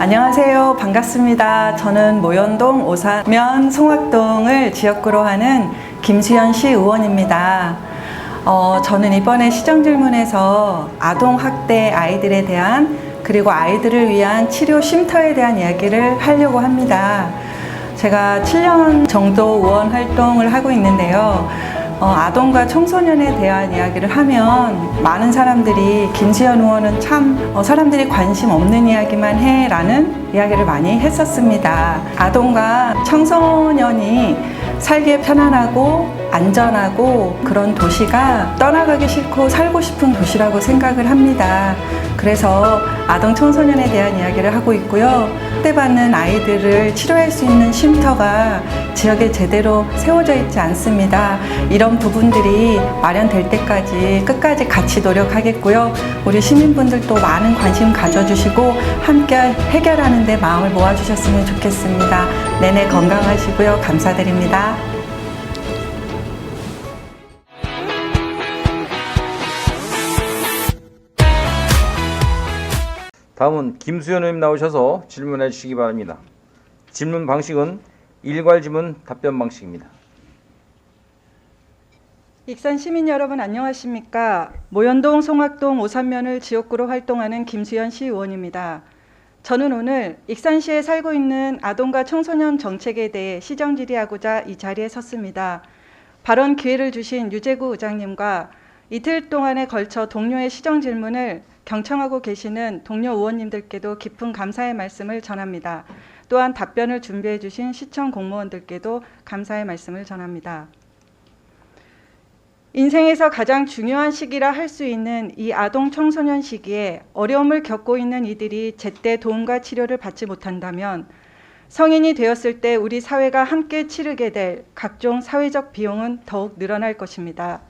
안녕하세요. 반갑습니다. 저는 모현동 오사면 송악동을 지역구로 하는 김수현 시 의원입니다. 어, 저는 이번에 시정질문에서 아동학대 아이들에 대한 그리고 아이들을 위한 치료 쉼터에 대한 이야기를 하려고 합니다. 제가 7년 정도 의원 활동을 하고 있는데요. 어, 아동과 청소년에 대한 이야기를 하면 많은 사람들이 김수현 의원은 참 어, 사람들이 관심 없는 이야기만 해 라는 이야기를 많이 했었습니다. 아동과 청소년이 살기 편안하고 안전하고 그런 도시가 떠나가기 싫고 살고 싶은 도시라고 생각을 합니다. 그래서 아동 청소년에 대한 이야기를 하고 있고요. 학대받는 아이들을 치료할 수 있는 쉼터가 지역에 제대로 세워져 있지 않습니다. 이런 부분들이 마련될 때까지 끝까지 같이 노력하겠고요. 우리 시민분들도 많은 관심 가져주시고 함께 해결하는 데 마음을 모아주셨으면 좋겠습니다. 내내 건강하시고요. 감사드립니다. 다음은 김수현 의원님 나오셔서 질문해 주시기 바랍니다. 질문 방식은 일괄 질문 답변 방식입니다. 익산 시민 여러분 안녕하십니까? 모현동, 송악동, 오산면을 지역구로 활동하는 김수현 시의원입니다. 저는 오늘 익산시에 살고 있는 아동과 청소년 정책에 대해 시정 질의하고자 이 자리에 섰습니다. 발언 기회를 주신 유재구 의장님과 이틀 동안에 걸쳐 동료의 시정 질문을 경청하고 계시는 동료 의원님들께도 깊은 감사의 말씀을 전합니다. 또한 답변을 준비해 주신 시청 공무원들께도 감사의 말씀을 전합니다. 인생에서 가장 중요한 시기라 할 수 있는 이 아동 청소년 시기에 어려움을 겪고 있는 이들이 제때 도움과 치료를 받지 못한다면 성인이 되었을 때 우리 사회가 함께 치르게 될 각종 사회적 비용은 더욱 늘어날 것입니다.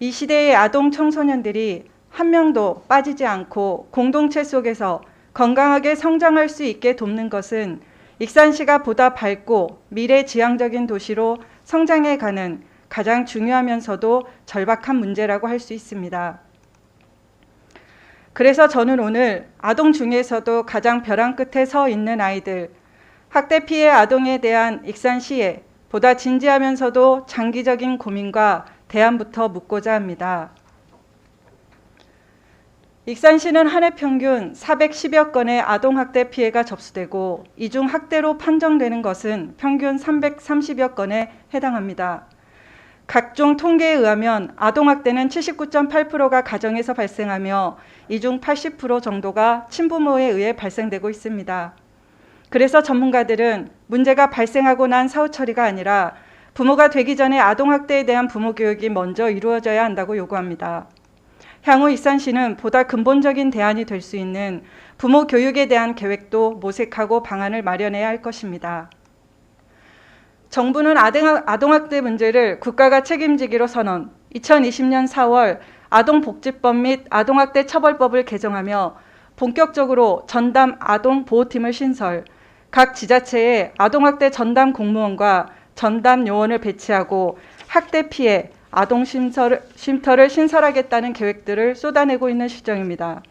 이 시대의 아동 청소년들이 한 명도 빠지지 않고 공동체 속에서 건강하게 성장할 수 있게 돕는 것은 익산시가 보다 밝고 미래 지향적인 도시로 성장해 가는 가장 중요하면서도 절박한 문제라고 할 수 있습니다. 그래서 저는 오늘 아동 중에서도 가장 벼랑 끝에 서 있는 아이들, 학대 피해 아동에 대한 익산시에 보다 진지하면서도 장기적인 고민과 대안부터 묻고자 합니다. 익산시는 한 해 평균 410여 건의 아동학대 피해가 접수되고 이 중 학대로 판정되는 것은 평균 330여 건에 해당합니다. 각종 통계에 의하면 아동학대는 79.8%가 가정에서 발생하며 이 중 80% 정도가 친부모에 의해 발생되고 있습니다. 그래서 전문가들은 문제가 발생하고 난 사후 처리가 아니라 부모가 되기 전에 아동학대에 대한 부모 교육이 먼저 이루어져야 한다고 요구합니다. 향후 익산시는 보다 근본적인 대안이 될 수 있는 부모 교육에 대한 계획도 모색하고 방안을 마련해야 할 것입니다. 정부는 아동학대 문제를 국가가 책임지기로 선언, 2020년 4월 아동복지법 및 아동학대 처벌법을 개정하며 본격적으로 전담 아동보호팀을 신설, 각 지자체에 아동학대 전담 공무원과 전담 요원을 배치하고 학대 피해, 아동 쉼터를 신설하겠다는 계획들을 쏟아내고 있는 시정입니다.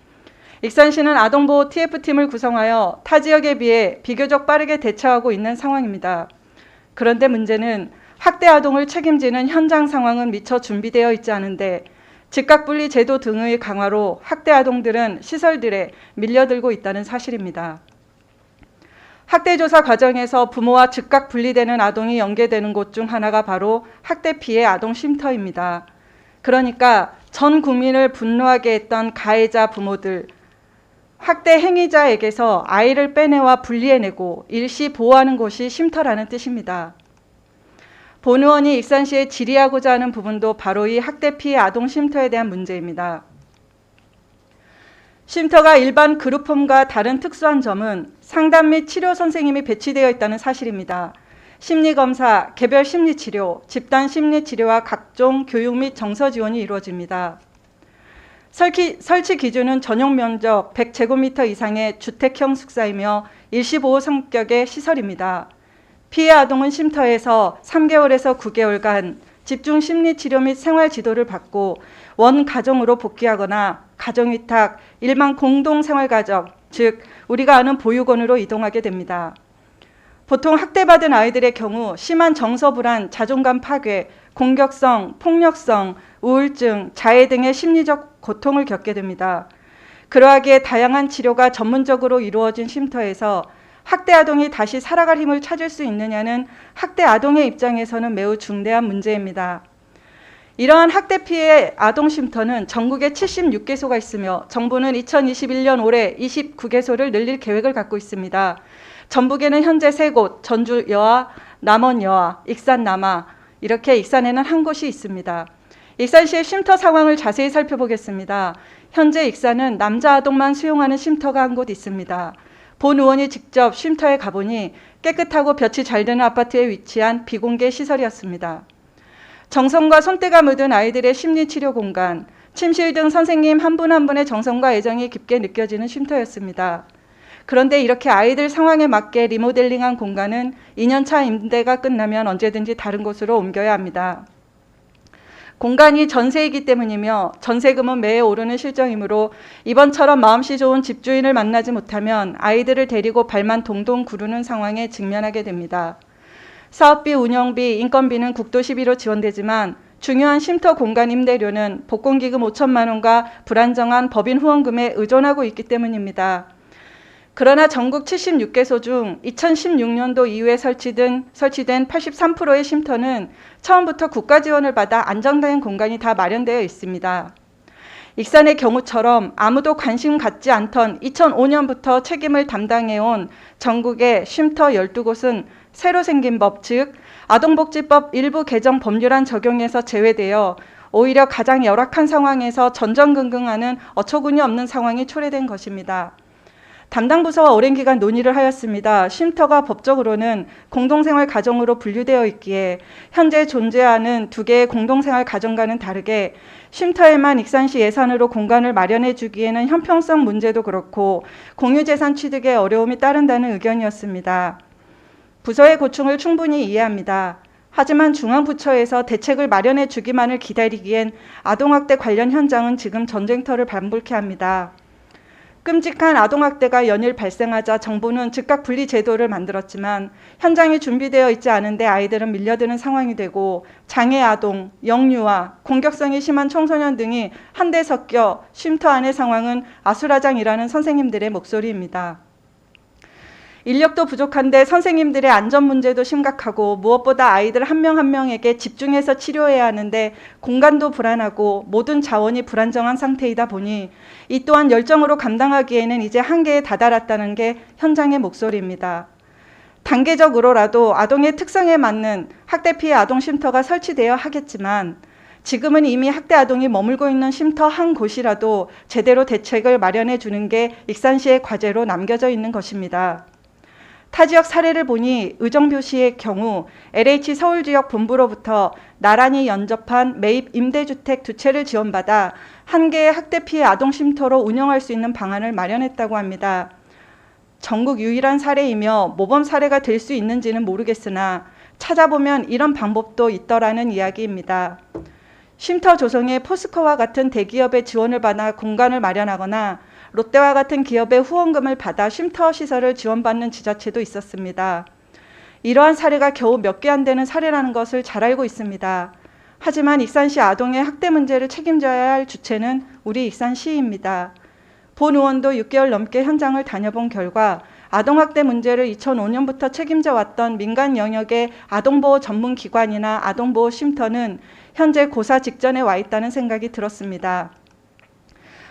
익산시는 아동보호 TF팀을 구성하여 타 지역에 비해 비교적 빠르게 대처하고 있는 상황입니다. 그런데 문제는 학대 아동을 책임지는 현장 상황은 미처 준비되어 있지 않은데 즉각분리 제도 등의 강화로 학대 아동들은 시설들에 밀려들고 있다는 사실입니다. 학대 조사 과정에서 부모와 즉각 분리되는 아동이 연계되는 곳 중 하나가 바로 학대 피해 아동 쉼터입니다. 그러니까 전 국민을 분노하게 했던 가해자 부모들, 학대 행위자에게서 아이를 빼내와 분리해내고 일시 보호하는 곳이 쉼터라는 뜻입니다. 본 의원이 익산시에 질의하고자 하는 부분도 바로 이 학대 피해 아동 쉼터에 대한 문제입니다. 쉼터가 일반 그룹홈과 다른 특수한 점은 상담 및 치료 선생님이 배치되어 있다는 사실입니다. 심리검사, 개별 심리치료, 집단 심리치료와 각종 교육 및 정서 지원이 이루어집니다. 설치, 설치 기준은 전용 면적 100제곱미터 이상의 주택형 숙사이며 일시보호 성격의 시설입니다. 피해 아동은 쉼터에서 3개월에서 9개월간 집중 심리 치료 및 생활 지도를 받고 원 가정으로 복귀하거나 가정위탁, 일반 공동 생활 가정, 즉 우리가 아는 보육원으로 이동하게 됩니다. 보통 학대받은 아이들의 경우 심한 정서 불안, 자존감 파괴, 공격성, 폭력성, 우울증, 자해 등의 심리적 고통을 겪게 됩니다. 그러하기에 다양한 치료가 전문적으로 이루어진 쉼터에서 학대 아동이 다시 살아갈 힘을 찾을 수 있느냐는 학대 아동의 입장에서는 매우 중대한 문제입니다. 이러한 학대 피해 아동 쉼터는 전국에 76개소가 있으며 정부는 2021년 올해 29개소를 늘릴 계획을 갖고 있습니다. 전북에는 현재 3곳, 전주 여아, 남원 여아, 익산 남아 이렇게 익산에는 한 곳이 있습니다. 익산시의 쉼터 상황을 자세히 살펴보겠습니다. 현재 익산은 남자 아동만 수용하는 쉼터가 한 곳 있습니다. 본 의원이 직접 쉼터에 가보니 깨끗하고 볕이 잘 드는 아파트에 위치한 비공개 시설이었습니다. 정성과 손때가 묻은 아이들의 심리치료 공간, 침실 등 선생님 한 분 한 분의 정성과 애정이 깊게 느껴지는 쉼터였습니다. 그런데 이렇게 아이들 상황에 맞게 리모델링한 공간은 2년차 임대가 끝나면 언제든지 다른 곳으로 옮겨야 합니다. 공간이 전세이기 때문이며 전세금은 매해 오르는 실정이므로 이번처럼 마음씨 좋은 집주인을 만나지 못하면 아이들을 데리고 발만 동동 구르는 상황에 직면하게 됩니다. 사업비, 운영비, 인건비는 국도 12로 지원되지만 중요한 쉼터 공간 임대료는 복권기금 5천만 원과 불안정한 법인 후원금에 의존하고 있기 때문입니다. 그러나 전국 76개소 중 2016년도 이후에 설치된, 설치된 83%의 쉼터는 처음부터 국가 지원을 받아 안정된 공간이 다 마련되어 있습니다. 익산의 경우처럼 아무도 관심 갖지 않던 2005년부터 책임을 담당해온 전국의 쉼터 12곳은 새로 생긴 법, 즉 아동복지법 일부 개정 법률안 적용에서 제외되어 오히려 가장 열악한 상황에서 전전긍긍하는 어처구니 없는 상황이 초래된 것입니다. 담당 부서와 오랜 기간 논의를 하였습니다. 쉼터가 법적으로는 공동생활 가정으로 분류되어 있기에 현재 존재하는 두 개의 공동생활 가정과는 다르게 쉼터에만 익산시 예산으로 공간을 마련해 주기에는 형평성 문제도 그렇고 공유재산 취득에 어려움이 따른다는 의견이었습니다. 부서의 고충을 충분히 이해합니다. 하지만 중앙부처에서 대책을 마련해 주기만을 기다리기엔 아동학대 관련 현장은 지금 전쟁터를 반복해 합니다. 끔찍한 아동학대가 연일 발생하자 정부는 즉각 분리 제도를 만들었지만 현장이 준비되어 있지 않은데 아이들은 밀려드는 상황이 되고 장애 아동, 영유아, 공격성이 심한 청소년 등이 한데 섞여 쉼터 안의 상황은 아수라장이라는 선생님들의 목소리입니다. 인력도 부족한데 선생님들의 안전 문제도 심각하고 무엇보다 아이들 한명한 명에게 집중해서 치료해야 하는데 공간도 불안하고 모든 자원이 불안정한 상태이다 보니 이 또한 열정으로 감당하기에는 이제 한계에 다다랐다는 게 현장의 목소리입니다. 단계적으로라도 아동의 특성에 맞는 학대 피해 아동 쉼터가 설치되어 하겠지만 지금은 이미 학대 아동이 머물고 있는 쉼터 한 곳이라도 제대로 대책을 마련해 주는 게 익산시의 과제로 남겨져 있는 것입니다. 타 지역 사례를 보니 의정부시의 경우 LH 서울 지역 본부로부터 나란히 연접한 매입 임대주택 두 채를 지원받아 한 개의 학대 피해 아동 쉼터로 운영할 수 있는 방안을 마련했다고 합니다. 전국 유일한 사례이며 모범 사례가 될 수 있는지는 모르겠으나 찾아보면 이런 방법도 있더라는 이야기입니다. 쉼터 조성에 포스코와 같은 대기업의 지원을 받아 공간을 마련하거나 롯데와 같은 기업의 후원금을 받아 쉼터 시설을 지원받는 지자체도 있었습니다. 이러한 사례가 겨우 몇 개 안 되는 사례라는 것을 잘 알고 있습니다. 하지만 익산시 아동의 학대 문제를 책임져야 할 주체는 우리 익산시입니다. 본 의원도 6개월 넘게 현장을 다녀본 결과 아동학대 문제를 2005년부터 책임져 왔던 민간 영역의 아동보호 전문 기관이나 아동보호 쉼터는 현재 고사 직전에 와 있다는 생각이 들었습니다.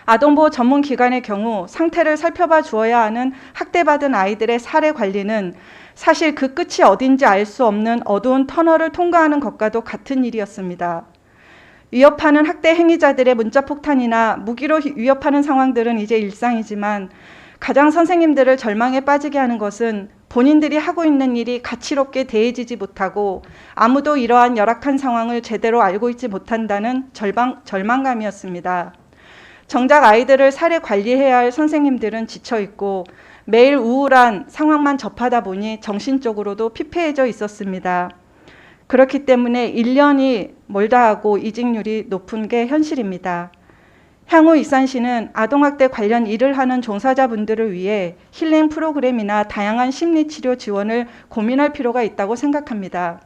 아동보호 전문 기관의 경우 상태를 살펴봐 주어야 하는 학대받은 아이들의 사례 관리는 사실 그 끝이 어딘지 알 수 없는 어두운 터널을 통과하는 것과도 같은 일이었습니다. 위협하는 학대 행위자들의 문자 폭탄이나 무기로 위협하는 상황들은 이제 일상이지만 가장 선생님들을 절망에 빠지게 하는 것은 본인들이 하고 있는 일이 가치롭게 대해지지 못하고 아무도 이러한 열악한 상황을 제대로 알고 있지 못한다는 절망, 절망감이었습니다. 정작 아이들을 사례 관리해야 할 선생님들은 지쳐 있고 매일 우울한 상황만 접하다 보니 정신적으로도 피폐해져 있었습니다. 그렇기 때문에 1년이 멀다 하고 이직률이 높은 게 현실입니다. 향후 익산시는 아동학대 관련 일을 하는 종사자분들을 위해 힐링 프로그램이나 다양한 심리치료 지원을 고민할 필요가 있다고 생각합니다.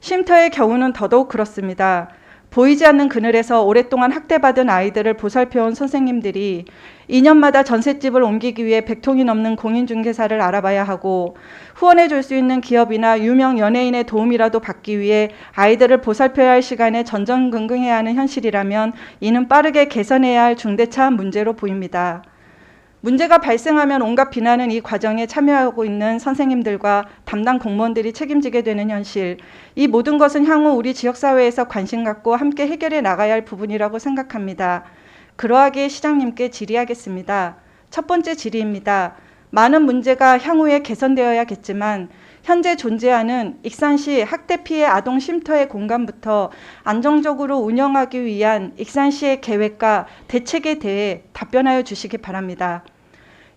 쉼터의 경우는 더더욱 그렇습니다. 보이지 않는 그늘에서 오랫동안 학대받은 아이들을 보살펴온 선생님들이 2년마다 전셋집을 옮기기 위해 100통이 넘는 공인중개사를 알아봐야 하고 후원해 줄 수 있는 기업이나 유명 연예인의 도움이라도 받기 위해 아이들을 보살펴야 할 시간에 전전긍긍해야 하는 현실이라면 이는 빠르게 개선해야 할 중대차원 문제로 보입니다. 문제가 발생하면 온갖 비난은 이 과정에 참여하고 있는 선생님들과 담당 공무원들이 책임지게 되는 현실. 이 모든 것은 향후 우리 지역사회에서 관심 갖고 함께 해결해 나가야 할 부분이라고 생각합니다. 그러하기에 시장님께 질의하겠습니다. 첫 번째 질의입니다. 많은 문제가 향후에 개선되어야겠지만 현재 존재하는 익산시 학대 피해 아동 쉼터의 공간부터 안정적으로 운영하기 위한 익산시의 계획과 대책에 대해 답변하여 주시기 바랍니다.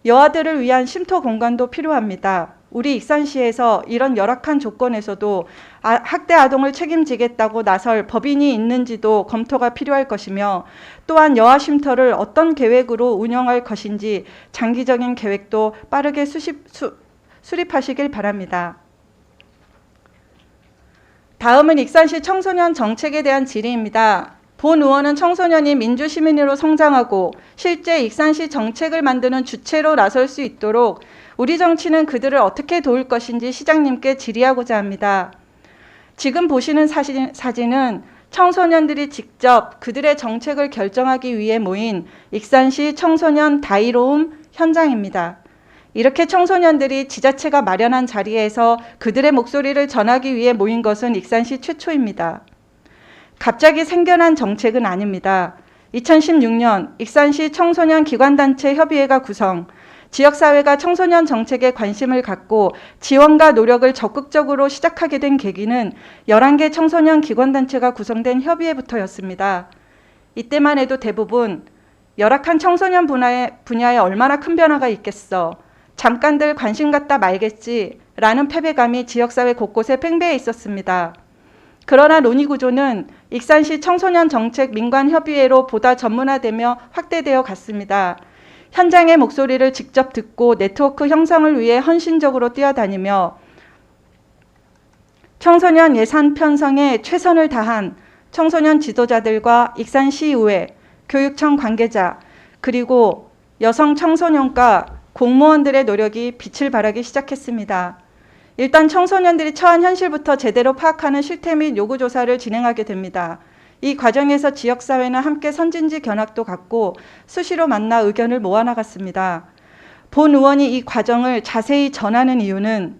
여아들을 위한 쉼터 공간도 필요합니다. 우리 익산시에서 이런 열악한 조건에서도 아- 학대 아동을 책임지겠다고 나설 법인이 있는지도 검토가 필요할 것이며 또한 여아 쉼터를 어떤 계획으로 운영할 것인지 장기적인 계획도 빠르게 수십, 수, 수립하시길 바랍니다. 다음은 익산시 청소년 정책에 대한 질의입니다. 본 의원은 청소년이 민주시민으로 성장하고 실제 익산시 정책을 만드는 주체로 나설 수 있도록 우리 정치는 그들을 어떻게 도울 것인지 시장님께 질의하고자 합니다. 지금 보시는 사진, 사진은 청소년들이 직접 그들의 정책을 결정하기 위해 모인 익산시 청소년 다이로움 현장입니다. 이렇게 청소년들이 지자체가 마련한 자리에서 그들의 목소리를 전하기 위해 모인 것은 익산시 최초입니다. 갑자기 생겨난 정책은 아닙니다. 2016년 익산시 청소년 기관단체 협의회가 구성, 지역사회가 청소년 정책에 관심을 갖고 지원과 노력을 적극적으로 시작하게 된 계기는 11개 청소년 기관단체가 구성된 협의회부터였습니다. 이때만 해도 대부분 열악한 청소년 분야에, 분야에 얼마나 큰 변화가 있겠어. 잠깐들 관심 갖다 말겠지. 라는 패배감이 지역사회 곳곳에 팽배해 있었습니다. 그러나 논의 구조는 익산시 청소년 정책 민관 협의회로 보다 전문화되며 확대되어 갔습니다. 현장의 목소리를 직접 듣고 네트워크 형성을 위해 헌신적으로 뛰어다니며 청소년 예산 편성에 최선을 다한 청소년 지도자들과 익산시의회, 교육청 관계자, 그리고 여성 청소년과 공무원들의 노력이 빛을 발하기 시작했습니다. 일단 청소년들이 처한 현실부터 제대로 파악하는 실태 및 요구 조사를 진행하게 됩니다. 이 과정에서 지역사회는 함께 선진지 견학도 갖고 수시로 만나 의견을 모아나갔습니다. 본 의원이 이 과정을 자세히 전하는 이유는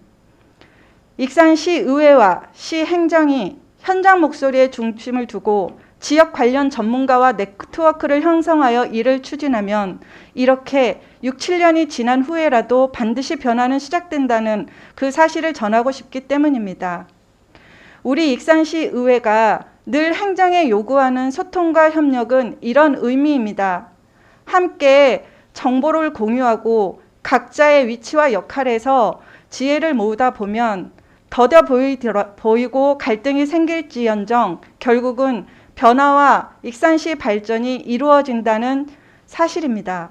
익산시 의회와 시 행정이 현장 목소리에 중심을 두고 지역 관련 전문가와 네트워크를 형성하여 이를 추진하면 이렇게 6, 7년이 지난 후에라도 반드시 변화는 시작된다는 그 사실을 전하고 싶기 때문입니다. 우리 익산시 의회가 늘 행정에 요구하는 소통과 협력은 이런 의미입니다. 함께 정보를 공유하고 각자의 위치와 역할에서 지혜를 모으다 보면 더뎌 보이고 갈등이 생길지언정 결국은 변화와 익산시 발전이 이루어진다는 사실입니다.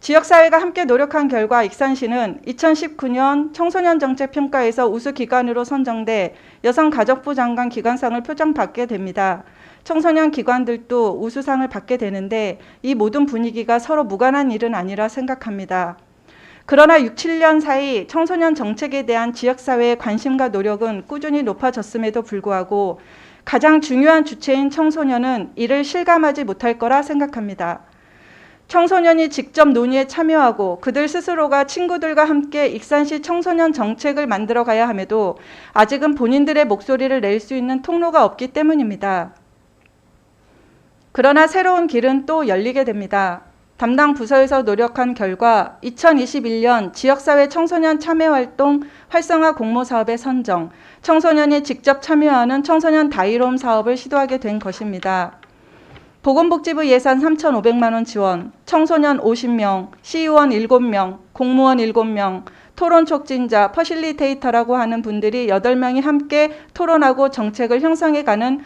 지역사회가 함께 노력한 결과 익산시는 2019년 청소년 정책 평가에서 우수 기관으로 선정돼 여성가족부 장관 기관상을 표정받게 됩니다. 청소년 기관들도 우수상을 받게 되는데 이 모든 분위기가 서로 무관한 일은 아니라 생각합니다. 그러나 6, 7년 사이 청소년 정책에 대한 지역사회의 관심과 노력은 꾸준히 높아졌음에도 불구하고 가장 중요한 주체인 청소년은 이를 실감하지 못할 거라 생각합니다. 청소년이 직접 논의에 참여하고 그들 스스로가 친구들과 함께 익산시 청소년 정책을 만들어 가야 함에도 아직은 본인들의 목소리를 낼 수 있는 통로가 없기 때문입니다. 그러나 새로운 길은 또 열리게 됩니다. 담당 부서에서 노력한 결과 2021년 지역사회 청소년 참여활동 활성화 공모 사업의 선정, 청소년이 직접 참여하는 청소년 다이롬 사업을 시도하게 된 것입니다. 보건복지부 예산 3,500만 원 지원, 청소년 50명, 시의원 7명, 공무원 7명, 토론 촉진자, 퍼실리테이터라고 하는 분들이 8명이 함께 토론하고 정책을 형성해 가는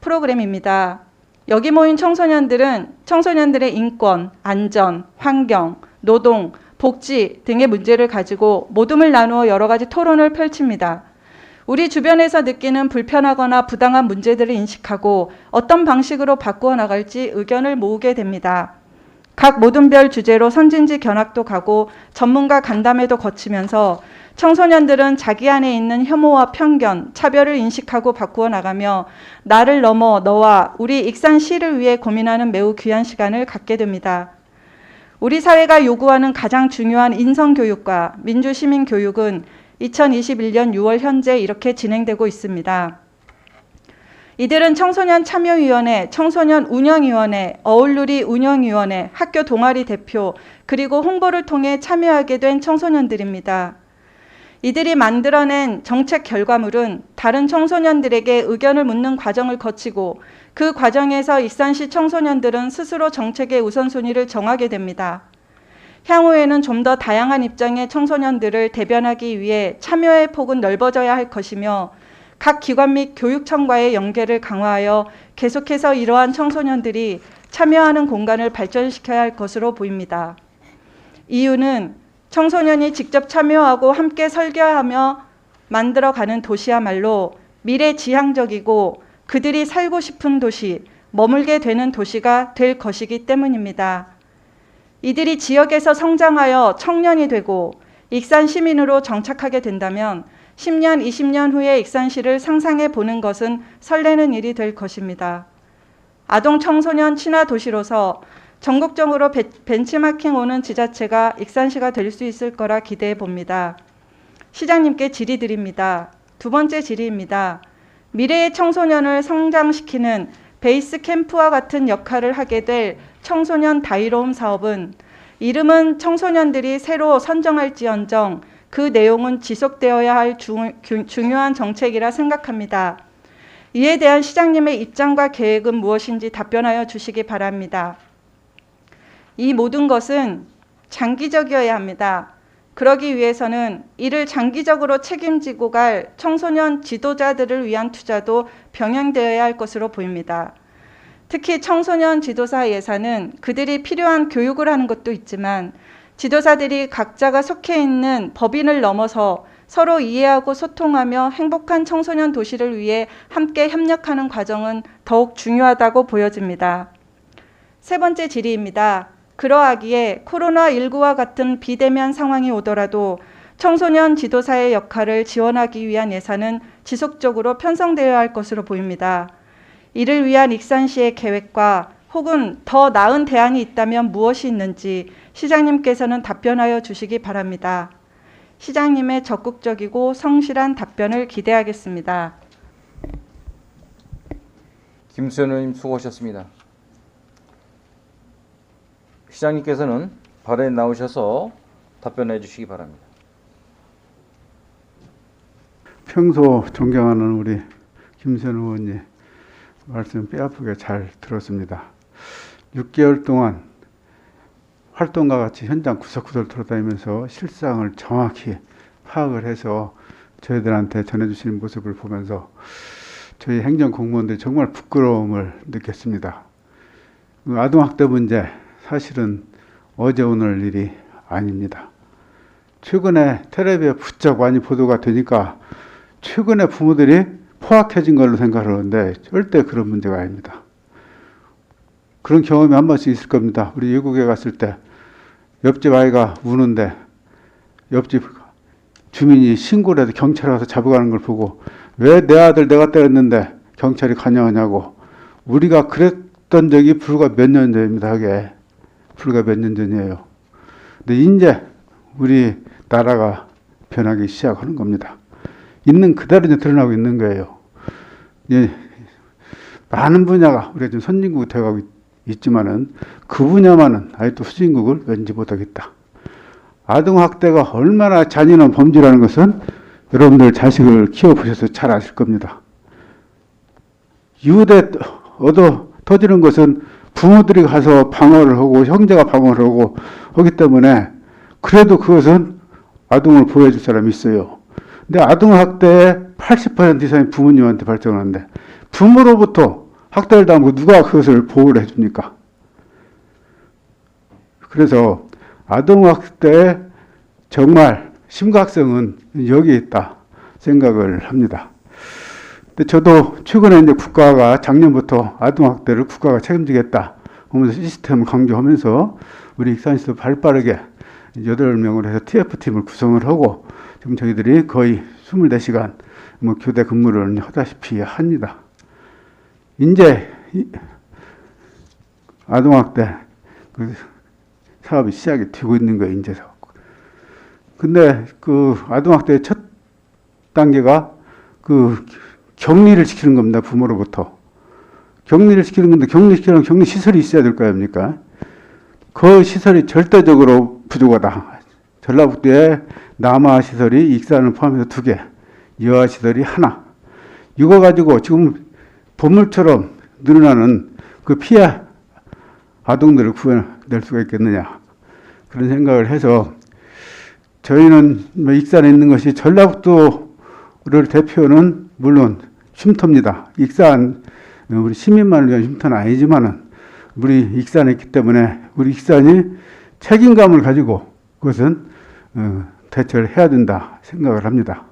프로그램입니다. 여기 모인 청소년들은 청소년들의 인권, 안전, 환경, 노동, 복지 등의 문제를 가지고 모둠을 나누어 여러 가지 토론을 펼칩니다. 우리 주변에서 느끼는 불편하거나 부당한 문제들을 인식하고 어떤 방식으로 바꾸어 나갈지 의견을 모으게 됩니다. 각 모둠별 주제로 선진지 견학도 가고 전문가 간담회도 거치면서 청소년들은 자기 안에 있는 혐오와 편견, 차별을 인식하고 바꾸어 나가며 나를 넘어 너와 우리 익산 시를 위해 고민하는 매우 귀한 시간을 갖게 됩니다. 우리 사회가 요구하는 가장 중요한 인성교육과 민주시민교육은 2021년 6월 현재 이렇게 진행되고 있습니다. 이들은 청소년 참여위원회, 청소년 운영위원회, 어울누리 운영위원회, 학교 동아리 대표, 그리고 홍보를 통해 참여하게 된 청소년들입니다. 이들이 만들어낸 정책 결과물은 다른 청소년들에게 의견을 묻는 과정을 거치고 그 과정에서 익산시 청소년들은 스스로 정책의 우선순위를 정하게 됩니다. 향후에는 좀 더 다양한 입장의 청소년들을 대변하기 위해 참여의 폭은 넓어져야 할 것이며 각 기관 및 교육청과의 연계를 강화하여 계속해서 이러한 청소년들이 참여하는 공간을 발전시켜야 할 것으로 보입니다. 이유는 청소년이 직접 참여하고 함께 설계하며 만들어가는 도시야말로 미래 지향적이고 그들이 살고 싶은 도시, 머물게 되는 도시가 될 것이기 때문입니다. 이들이 지역에서 성장하여 청년이 되고 익산 시민으로 정착하게 된다면 10년, 20년 후에 익산시를 상상해 보는 것은 설레는 일이 될 것입니다. 아동 청소년 친화 도시로서 전국적으로 벤- 벤치마킹 오는 지자체가 익산시가 될 수 있을 거라 기대해 봅니다. 시장님께 질의 드립니다. 두 번째 질의입니다. 미래의 청소년을 성장시키는 베이스 캠프와 같은 역할을 하게 될 청소년 다이로움 사업은 이름은 청소년들이 새로 선정할지언정 그 내용은 지속되어야 할 중, 중- 중요한 정책이라 생각합니다. 이에 대한 시장님의 입장과 계획은 무엇인지 답변하여 주시기 바랍니다. 이 모든 것은 장기적이어야 합니다. 그러기 위해서는 이를 장기적으로 책임지고 갈 청소년 지도자들을 위한 투자도 병행되어야 할 것으로 보입니다. 특히 청소년 지도사 예산은 그들이 필요한 교육을 하는 것도 있지만 지도사들이 각자가 속해 있는 법인을 넘어서 서로 이해하고 소통하며 행복한 청소년 도시를 위해 함께 협력하는 과정은 더욱 중요하다고 보여집니다. 세 번째 질의입니다. 그러하기에 코로나19와 같은 비대면 상황이 오더라도 청소년 지도사의 역할을 지원하기 위한 예산은 지속적으로 편성되어야 할 것으로 보입니다. 이를 위한 익산시의 계획과 혹은 더 나은 대안이 있다면 무엇이 있는지 시장님께서는 답변하여 주시기 바랍니다. 시장님의 적극적이고 성실한 답변을 기대하겠습니다. 김수현 의원님 수고하셨습니다. 시장님께서는 발언에 나오셔서 답변해 주시기 바랍니다. 평소 존경하는 우리 김선 의원님 말씀 뼈아프게 잘 들었습니다. 6개월 동안 활동과 같이 현장 구석구석 돌아다니면서 실상을 정확히 파악을 해서 저희들한테 전해주시는 모습을 보면서 저희 행정 공무원들이 정말 부끄러움을 느꼈습니다. 그 아동학대 문제 사실은 어제 오늘 일이 아닙니다. 최근에 텔레비에 부쩍 많이 보도가 되니까 최근에 부모들이 포악해진 걸로 생각하는데 절대 그런 문제가 아닙니다. 그런 경험이 한 번씩 있을 겁니다. 우리 외국에 갔을 때 옆집 아이가 우는데 옆집 주민이 신고를 해서 경찰 와서 잡아가는 걸 보고 왜 내 아들 내가 때렸는데 경찰이 관여하냐고 우리가 그랬던 적이 불과 몇 년 전입니다. 하게 불과 몇 년 전이에요. 근데 이제 우리 나라가 변하기 시작하는 겁니다. 있는 그대로 이제 드러나고 있는 거예요. 예, 많은 분야가 우리가 지금 선진국 되어가고 있, 지만은 그 분야만은 아직도 후진국을 왠지 못하겠다. 아동학대가 얼마나 잔인한 범죄라는 것은 여러분들 자식을 키워보셔서 잘 아실 겁니다. 이웃에 얻어 터지는 것은 부모들이 가서 방어를 하고 형제가 방어를 하고 하기 때문에 그래도 그것은 아동을 보호해줄 사람이 있어요. 근데 아동학대의 80% 이상이 부모님한테 발생하는데 부모로부터 학대를 당하고 누가 그것을 보호를 해줍니까? 그래서 아동학대의 정말 심각성은 여기에 있다 생각을 합니다. 근데 저도 최근에 이제 국가가 작년부터 아동학대를 국가가 책임지겠다 하면서 시스템을 강조하면서 우리 익산시도 발 빠르게 8명으로 해서 TF팀을 구성을 하고 지금 저희들이 거의 24시간 뭐 교대 근무를 하다시피 합니다. 이제 이 아동학대 그 사업이 시작이 되고 있는 거예요, 이제서. 근데 그 아동학대의 첫 단계가 그 격리를 시키는 겁니다, 부모로부터. 격리를 시키는 건데 격리시키려면 격리 시설이 있어야 될 거 아닙니까? 그 시설이 절대적으로 부족하다. 전라북도에 남아 시설이 익산을 포함해서 두 개, 여아 시설이 하나. 이거 가지고 지금 보물처럼 늘어나는 그 피해 아동들을 구해낼 수가 있겠느냐. 그런 생각을 해서 저희는 뭐 익산에 있는 것이 전라북도를 대표하는 물론 쉼터입니다. 익산 어, 우리 시민만을 위한 쉼터는 아니지만은 우리 익산에 있기 때문에 우리 익산이 책임감을 가지고 그것은 어, 대처를 해야 된다 생각을 합니다.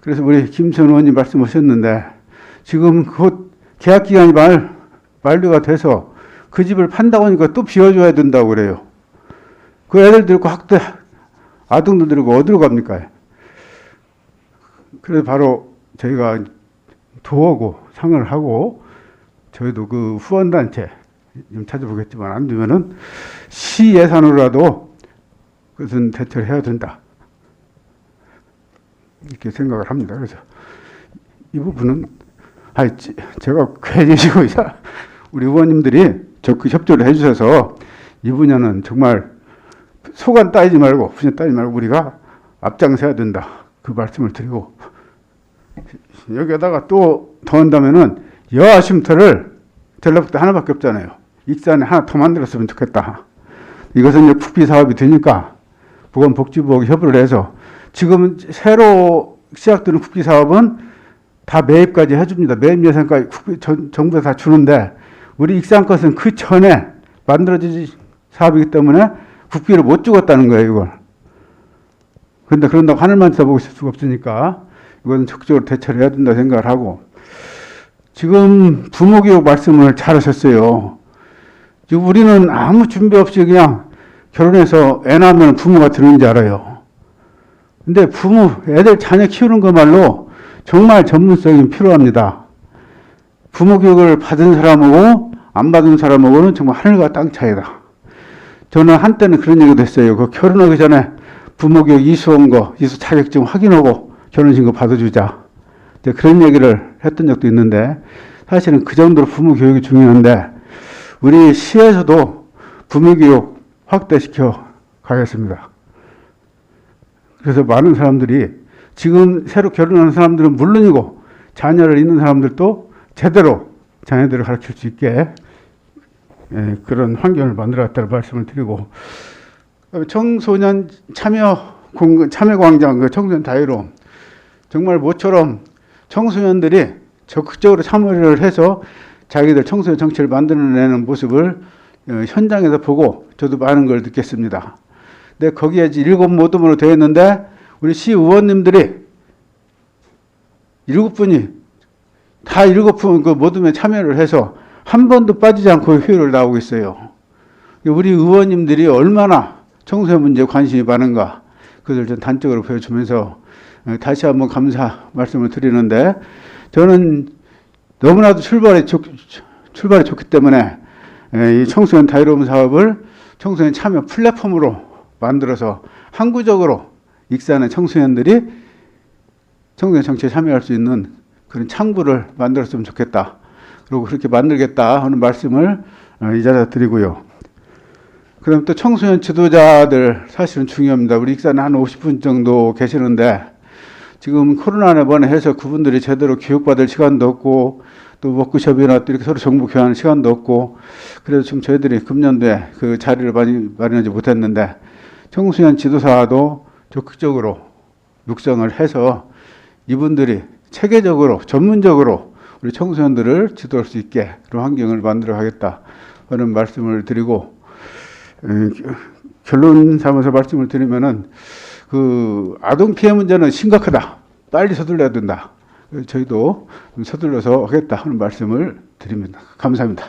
그래서 우리 김선 의원님 말씀하셨는데 지금 곧 계약 기간이 말 만료가 돼서 그 집을 판다고 하니까 또 비워줘야 된다고 그래요. 그 애들 데리고 학대 아동들 데리고 어디로 갑니까? 그래서 바로 저희가 도하고 상을 하고 저희도 그 후원단체 좀 찾아보겠지만 안 되면은 시 예산으로라도 그것은 대처를 해야 된다. 이렇게 생각을 합니다. 그래서 이 부분은 지- 제가 괜히 지금 이사- 우리 의원님들이 적극 협조를 해주셔서 이 분야는 정말 소관 따지지 말고 분야 따지지 말고 우리가 앞장서야 된다. 그 말씀을 드리고 여기에다가 또 더 한다면은 여아 쉼터를 전라북도 하나밖에 없잖아요. 익산에 하나 더 만들었으면 좋겠다. 이것은 이제 국비 사업이 되니까 보건복지부하고 협의를 해서 지금 새로 시작되는 국비 사업은 다 매입까지 해줍니다. 매입 예산까지 정부에서 다 주는데 우리 익산 것은 그 전에 만들어진 사업이기 때문에 국비를 못 주겠다는 거예요, 이걸. 그런데 그런다고 하늘만 써보고 있을 수가 없으니까 이건 적극적으로 대처를 해야 된다 생각을 하고 지금 부모교육 말씀을 잘 하셨어요. 지금 우리는 아무 준비 없이 그냥 결혼해서 애 낳으면 부모가 되는지 알아요. 근데 부모, 애들 자녀 키우는 것말로 정말 전문성이 필요합니다. 부모 교육을 받은 사람하고 안 받은 사람하고는 정말 하늘과 땅 차이다. 저는 한때는 그런 얘기도 했어요. 그 결혼하기 전에 부모 교육 이수한 거, 이수 자격증 확인하고 결혼신고 받아주자. 이제 그런 얘기를 했던 적도 있는데 사실은 그 정도로 부모 교육이 중요한데 우리 시에서도 부모 교육 확대시켜 가겠습니다. 그래서 많은 사람들이 지금 새로 결혼하는 사람들은 물론이고 자녀를 있는 사람들도 제대로 자녀들을 가르칠 수 있게 예, 그런 환경을 만들어갔다는 말씀을 드리고 청소년 참여 공 참여 광장 그 청소년 다이로 정말 모처럼 청소년들이 적극적으로 참여를 해서 자기들 청소년 정치를 만들어내는 모습을 어, 현장에서 보고 저도 많은 걸 느꼈습니다. 근데 거기에 일곱 모둠으로 되어 있는데 우리 시 의원님들이 일곱 분이 다 일곱 분그 모둠에 참여를 해서 한 번도 빠지지 않고 효율을 나오고 있어요. 우리 의원님들이 얼마나 청소년 문제에 관심이 많은가 그것을 좀 단적으로 보여주면서 어, 다시 한번 감사 말씀을 드리는데 저는 너무나도 출발이 좋, 출발이 좋기 때문에 에, 이 청소년 다이로움 사업을 청소년 참여 플랫폼으로 만들어서 항구적으로 익산의 청소년들이 청소년 정치에 참여할 수 있는 그런 창구를 만들었으면 좋겠다. 그리고 그렇게 만들겠다 하는 말씀을 어, 이 자리에 드리고요. 그럼 또 청소년 지도자들 사실은 중요합니다. 우리 익산에 한 50분 정도 계시는데 지금 코로나에 번에 해서 그분들이 제대로 교육받을 시간도 없고 또 워크숍이나 또 이렇게 서로 정보 교환할 시간도 없고 그래서 지금 저희들이 금년도에 그 자리를 마련하지 못했는데 청소년 지도사도 적극적으로 육성을 해서 이분들이 체계적으로 전문적으로 우리 청소년들을 지도할 수 있게 그런 환경을 만들어 가겠다 하는 말씀을 드리고 음, 결론 삼아서 말씀을 드리면은 그 아동 피해 문제는 심각하다. 빨리 서둘러야 된다. 저희도 좀 서둘러서 하겠다 하는 말씀을 드립니다. 감사합니다.